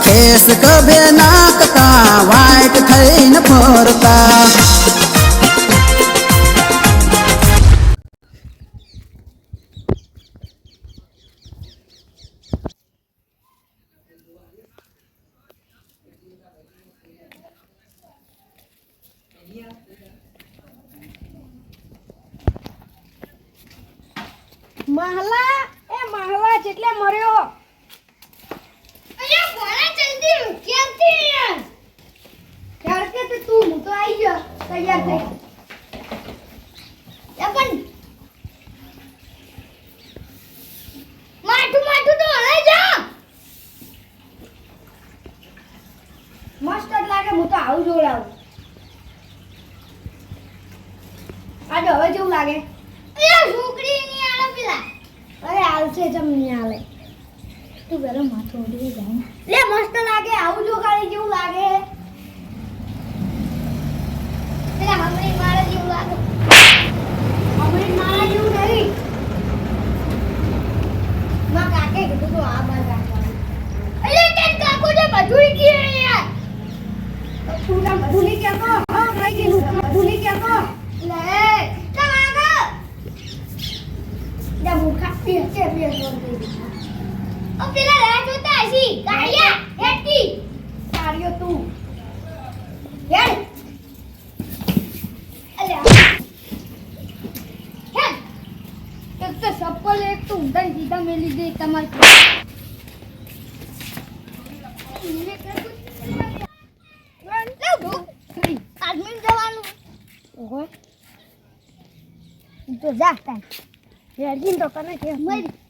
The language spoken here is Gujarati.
ખેસ કભે નાખતા વાઈટ થઈને ફરતા મહલા એ મહલા જેટલે મર્યો અરે બોલા જલ્દી કેમથી યાર કે તે? હું તો આવી ગયો. તૈયાર થઈ. એ પણ માઠું માઠું તો હલાઈ જા. મસ્ત જ લાગે, હું તો આવું જોડાવું આજે હવે જેવું લાગે. છોકરી ની આલે પેલા. અરે હાલશે જમ, નહીં હાલે તું પેલો માથું ઉડી જાય લે, મસ્ત લાગે આવું જો ખાલી કેવું લાગે પેલા હમરી મારે જેવું લાગે અમરીન મારા જેવું નહીં માં કાકે કીધું તું આ બાર રાખવાનું અરે તે કાકો જે મજૂરી કી યાર લે જા બે ઓ પેલા જોતા હસી હેટી તારીઓ તું. હેડ. હે એક તો ચપ્પલ એક તો ઊંધા સીધા જા તાન હેડજીન તો કને કે મરી